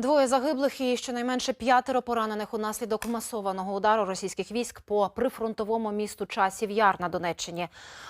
Двоє загиблих і щонайменше п'ятеро поранених унаслідок масованого удару російських військ по прифронтовому місту Часів Яр на Донеччині.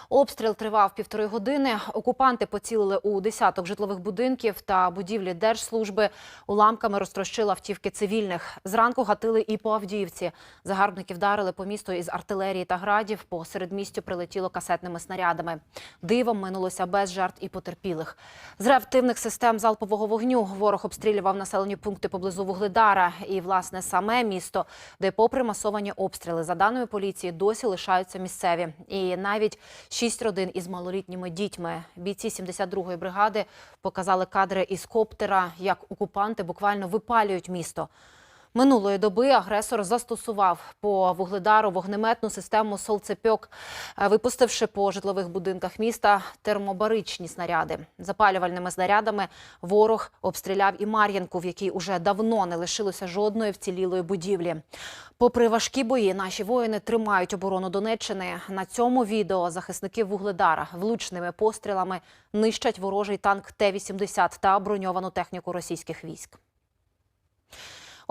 Обстріл тривав півтори години. Окупанти поцілили у десяток житлових будинків та будівлі держслужби. Уламками розтрощили автівки цивільних. Зранку гатили і по Авдіївці. Загарбники вдарили по місту із артилерії та градів. По середмістю прилетіло касетними снарядами. Дивом минулося без жертв і потерпілих. З реактивних систем залпового вогню ворог обстрілював населені пункти поблизу Вугледара і, власне, саме місто, де, попри масовані обстріли, за даними поліції, досі лишаються місцеві. І навіть шість родин із малолітніми дітьми. Бійці 72-ї бригади показали кадри із коптера, як окупанти буквально випалюють місто. Минулої доби агресор застосував по вугледару вогнеметну систему «Солцепьок», е, випустивши по житлових будинках міста термобаричні снаряди. Запалювальними снарядами ворог обстріляв і Мар'янку, в якій уже давно не лишилося жодної вцілілої будівлі. Попри важкі бої, наші воїни тримають оборону Донеччини. На цьому відео захисники вугледара влучними пострілами нищать ворожий танк Т-80 та броньовану техніку російських військ.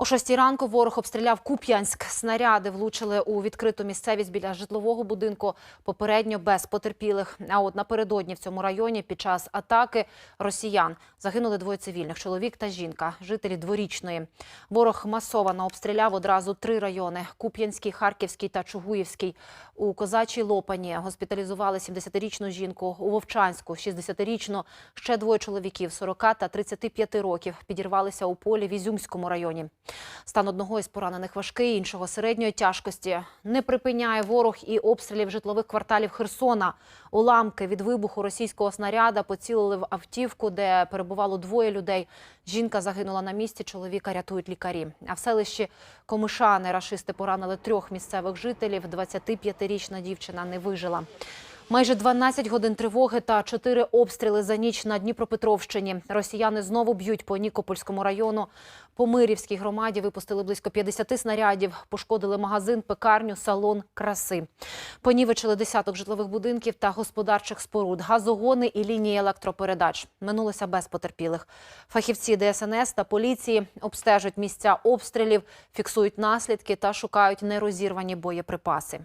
О шостій ранку ворог обстріляв Куп'янськ. Снаряди влучили у відкриту місцевість біля житлового будинку, попередньо без потерпілих. А от напередодні в цьому районі під час атаки росіян загинули двоє цивільних – чоловік та жінка, жителі дворічної. Ворог масово обстріляв одразу три райони – Куп'янський, Харківський та Чугуївський. У Козачій Лопані госпіталізували 70-річну жінку, у Вовчанську – 60-річну. Ще двоє чоловіків – 40 та 35 років підірвалися у полі в Ізюмському районі. Стан одного із поранених важкий, іншого середньої тяжкості. Не припиняє ворог і обстрілів житлових кварталів Херсона. Уламки від вибуху російського снаряда поцілили в автівку, де перебувало двоє людей. Жінка загинула на місці, чоловіка рятують лікарі. А в селищі Комишани рашисти поранили трьох місцевих жителів. 25-річна дівчина не вижила. Майже 12 годин тривоги та 4 обстріли за ніч на Дніпропетровщині. Росіяни знову б'ють по Нікопольському району. По Мирівській громаді випустили близько 50 снарядів, пошкодили магазин, пекарню, салон краси. Понівечили десяток житлових будинків та господарчих споруд, газогони і лінії електропередач. Минулося без потерпілих. Фахівці ДСНС та поліції обстежують місця обстрілів, фіксують наслідки та шукають нерозірвані боєприпаси.